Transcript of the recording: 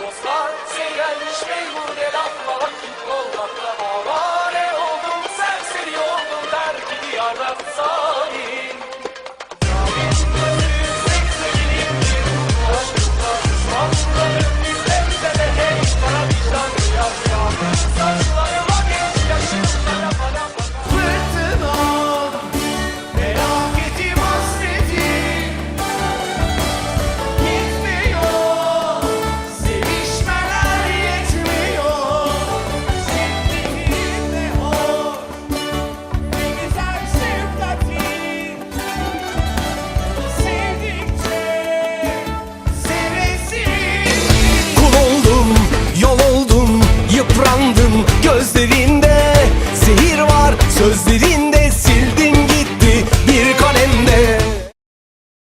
dostlar Seyrelmiş meymude damla vakit kollakla Avare oldum serseri oldum der gibi yarlatsa gözlerinde Sihir var sözlerinde